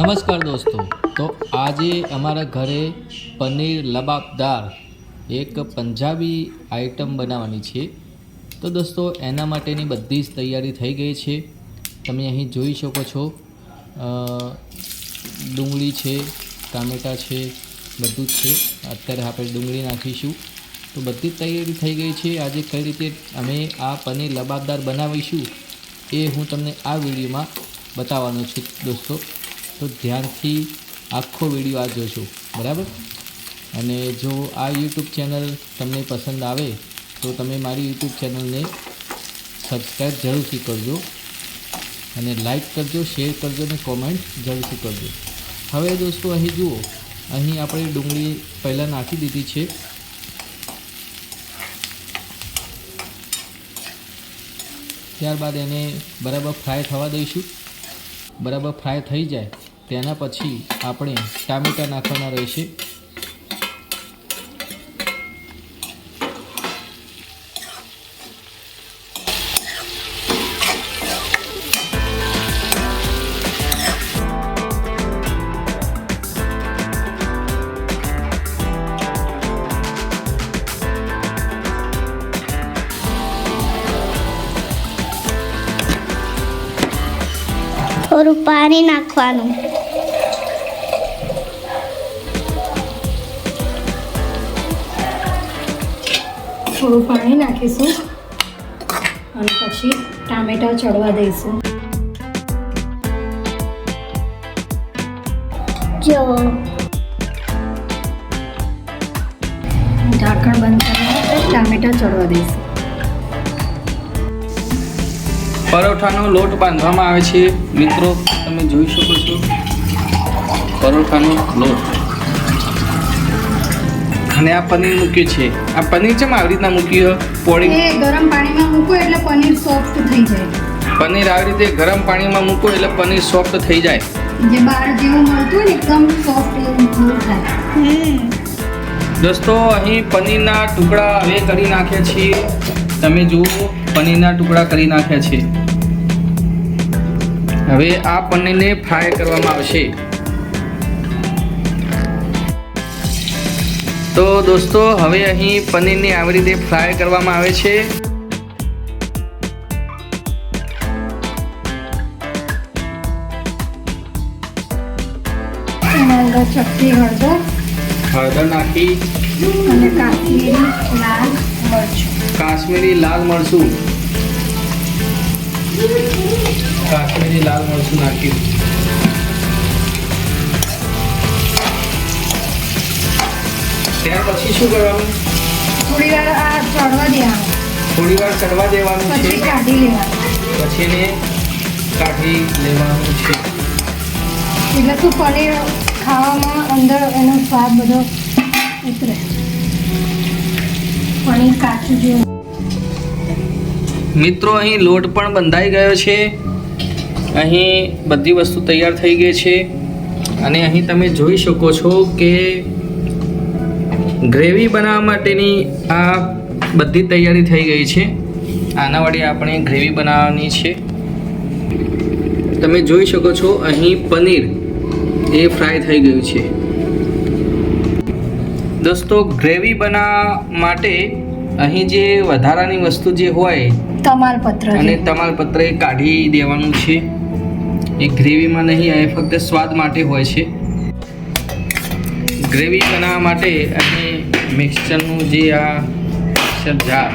નમસ્કાર દોસ્તો. તો આજે અમારા ઘરે પનીર લબાબદાર એક પંજાબી આઈટમ બનાવવાની છે. તો દોસ્તો, એના માટેની બધી જ તૈયારી થઈ ગઈ છે. તમે અહીં જોઈ શકો છો. ડુંગળી છે, ટામેટાં છે, બધું જ છે. અત્યારે આપણે ડુંગળી નાખીશું. તો બધી જ તૈયારી થઈ ગઈ છે. આજે કઈ રીતે અમે આ પનીર લબાબદાર બનાવીશું એ હું તમને આ વિડીયોમાં બતાવવાનો છું દોસ્તો. તો ધ્યાનથી આખો વીડિયો આ જોશો બરાબર? અને જો આ યુટ્યુબ ચેનલ તમને પસંદ આવે, તો તમે મારી યુટ્યુબ ચેનલને સબસ્ક્રાઈબ જરૂરથી કરજો અને લાઈક કરજો, શેર કરજો અને કોમેન્ટ જરૂરથી કરજો. હવે દોસ્તો, અહીં જુઓ, અહીં આપણે ડુંગળી પહેલાં નાખી દીધી છે. ત્યારબાદ એને બરાબર ફ્રાય થવા દઈશું. બરાબર ફ્રાય થઈ જાય. તેના પછી આપણે ટામેટાં નાખવાના રહેશે. થોડું પાણી નાખવાનું. થોડું પાણી નાખીશું. અને પછી ટામેટાં ચડવા દઈશું. જો. ઢાંકણ બંધ કરીને ટામેટાં ચડવા દઈશું. પરોઠાનો લોટ બાંધવામાં આવે છે. મિત્રો, તમે જોઈ શકો છો. પરોઠાનો લોટ. અને આ પનીર મૂક્યું છે. આ પનીર ચમ આવી રીતના મૂક્યું પોળી એ ગરમ પાણીમાં મૂકો એટલે પનીર સોફ્ટ થઈ જાય. પનીર આવી રીતે ગરમ પાણીમાં મૂકો એટલે પનીર સોફ્ટ થઈ જાય. જે બહાર જેવું મળતું હોય ને એકદમ સોફ્ટ એવું થાય. દોસ્તો અહીં પનીરના ટુકડા હવે કરી નાખ્યા છીએ. તમે જુઓ પનીરના ટુકડા કરી નાખ્યા છે. હવે આ પનીરને ફ્રાય કરવામાં આવશે. તો દોસ્તો હવે અહીં પનીરને આવી રીતે ફ્રાય કરવામાં આવે છે. હળદર. હળદર નાખી. અને કાશ્મીરી લાલ મરચું. કાશ્મીરી લાલ મરચું. કાશ્મીરી લાલ મરચું નાખ્યું. ત્યાર પછી શું કરવાનું? થોડી વાર આ ચડવા દેવાનું. થોડી વાર ચડવા દેવાનું છે. પછી કાઢી લેવાનું. પછી એને કાઢી લેવાનું છે. એટલે શું પનીર ખાવામાં અંદર એનો સ્વાદ બધો ઉતરે. પનીર કાચું જેવું. મિત્રો અહીં લોટ પણ બંધાઈ ગયો છે. અહીં બધી વસ્તુ તૈયાર થઈ ગઈ છે. અને અહીં તમે જોઈ શકો છો કે ગ્રેવી બનાવવા માટેની આ બધી તૈયારી થઈ ગઈ છે. આના વડે આપણે ગ્રેવી બનાવવાની છે. તમે જોઈ શકો છો અહીં પનીર એ ફ્રાય થઈ ગયું છે. દોસ્તો ગ્રેવી બનાવવા માટે અહીં જે વધારાની વસ્તુ જે હોય તમાલપત્ર અને તમાલપત્ર એ કાઢી દેવાનું છે. એ ગ્રેવીમાં નહીં એ ફક્ત સ્વાદ માટે હોય છે. ગ્રેવી બનાવવા માટે અને મિક્સચરનું જે આ મિક્સર જાર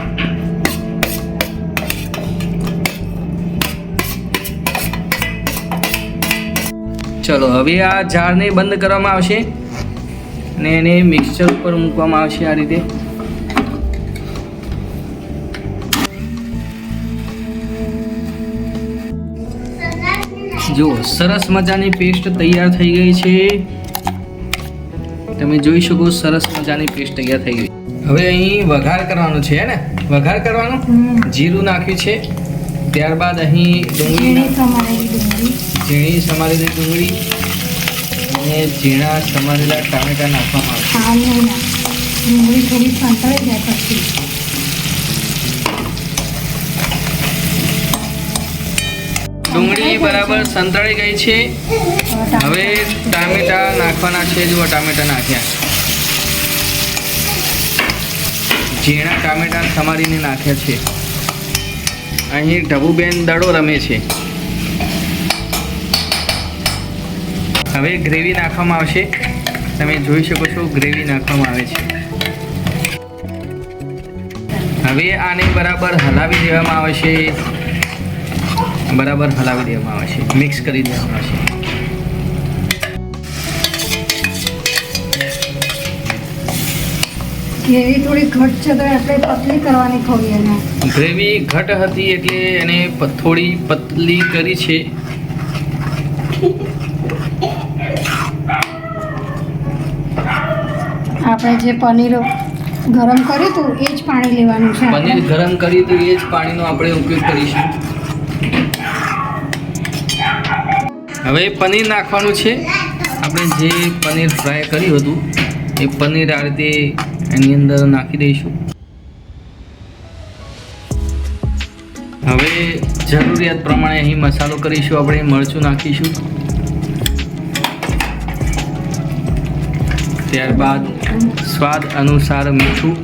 ચલો, હવે આ જારને બંધ કરવામાં આવશે અને એને મિક્સર ઉપર મૂકવામાં આવશે આ રીતે. જુઓ, સરસ મજાની પેસ્ટ તૈયાર થઈ ગઈ છે. તમે જોઈ શકો સરસ મજાની પેસ્ટ તૈયાર થઈ ગઈ. હવે અહીં વઘાર કરવાનો છે ને? વઘાર કરવાનો? જીરું નાખ્યું છે. ત્યારબાદ અહીં ડુંગળી ઝીણી સમારેલી ડુંગળી. અને ઝીણા સમારેલા ટામેટા નાખવામાં આવશે. ડુંગળી થોડી સંતળાઈ જાય પછી. ડુંગળી બરાબર સંતળાઈ ગઈ છે. હવે ટામેટા નાખવાના છે. જુઓ ટામેટા નાખ્યા. ઝીણા ટામેટા સમારીને નાખ્યા છે. અહીં ઢબુબેન દડો રમે છે. હવે ગ્રેવી નાખવામાં આવશે. તમે જોઈ શકો છો ગ્રેવી નાખવામાં આવે છે. હવે આને બરાબર હલાવી દેવામાં આવશે. બરાબર હલાવી દેવામાં આવશે. મિક્સ કરી દેવામાં આવશે. ગ્રેવી થોડી ઘટ છે તો આપણે પતલી કરવાની થોડી એને. ગ્રેવી ઘટ હતી એટલે એને થોડી પતલી કરી છે. આપણે જે પનીર ગરમ કર્યું હતું એ જ પાણી લેવાનું છે પનીર ગરમ કરી હતું એ જ પાણીનો આપણે ઉપયોગ કરીશું. હવે પનીર નાખવાનું છે. આપણે જે પનીર ફ્રાય કર્યું હતું એ પનીર આ રીતે એની અંદર નાખી દઈશું. હવે જરૂરિયાત પ્રમાણે અહીં મસાલો કરીશું આપણે મરચું નાખીશું. ત્યારબાદ સ્વાદ અનુસાર મીઠું.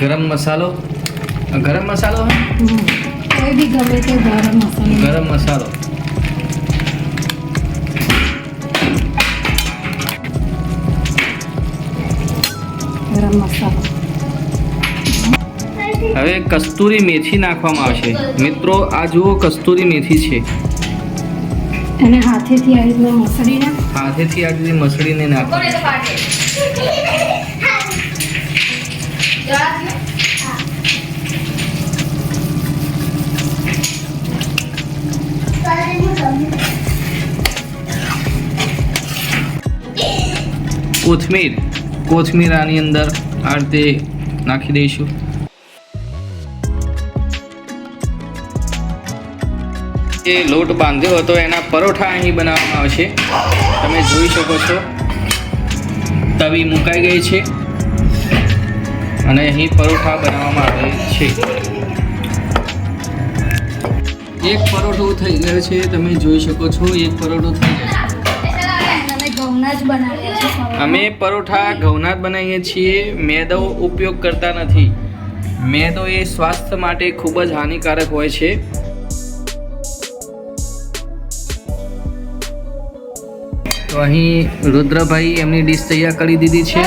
ગરમ મસાલો. ગરમ મસાલો? કોઈ બી ગમે તે ગરમ મસાલો. ગરમ મસાલો. ગરમ મસાલો. હવે કસ્તુરી મેથી નાખવામાં આવશે. મિત્રો આ જુઓ કસ્તુરી મેથી છે. એને હાથેથી આવી રીતે મસળીને હાથેથી આ રીતે મસળીને નાખો કોથમીર. કોથમીર આની અંદર આ રીતે નાખી દઈશું. જે લોટ બાંધ્યો હતો, એના પરોઠા અહીં બનાવવામાં આવશે. તમે જોઈ શકો છો, તવી મુકાઈ ગઈ છે અને અહીં પરોઠા બનાવવામાં આવે છે. એક પરોઠો થઈ ગયો છે, તમે જોઈ શકો છો, એક પરોઠો થઈ ગયો અમે પરોઠા ઘઉંના જ બનાવીએ છીએ. મેદો ઉપયોગ કરતા નથી. મેદો એ સ્વાસ્થ્ય માટે ખૂબ જ હાનિકારક હોય છે. તો અહીં રુદ્રભાઈ એમની ડીશ તૈયાર કરી દીધી છે.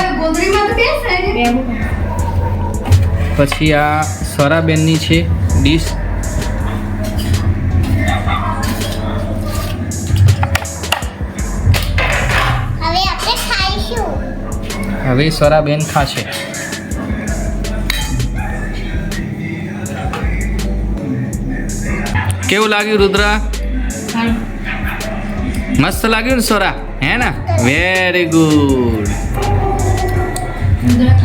પછી આ સ્વરાબેનની છે ડીશ. હવે સ્વરાબેન ખાશે. કેવું લાગ્યું રુદ્રા? મસ્ત લાગ્યું ને સ્વરા હે ને? વેરી ગુડ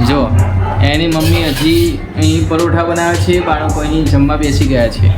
જો, એની મમ્મી હજી અહીં પરોઠા બનાવે છે, બાળકો અહીં જમવા બેસી ગયા છે.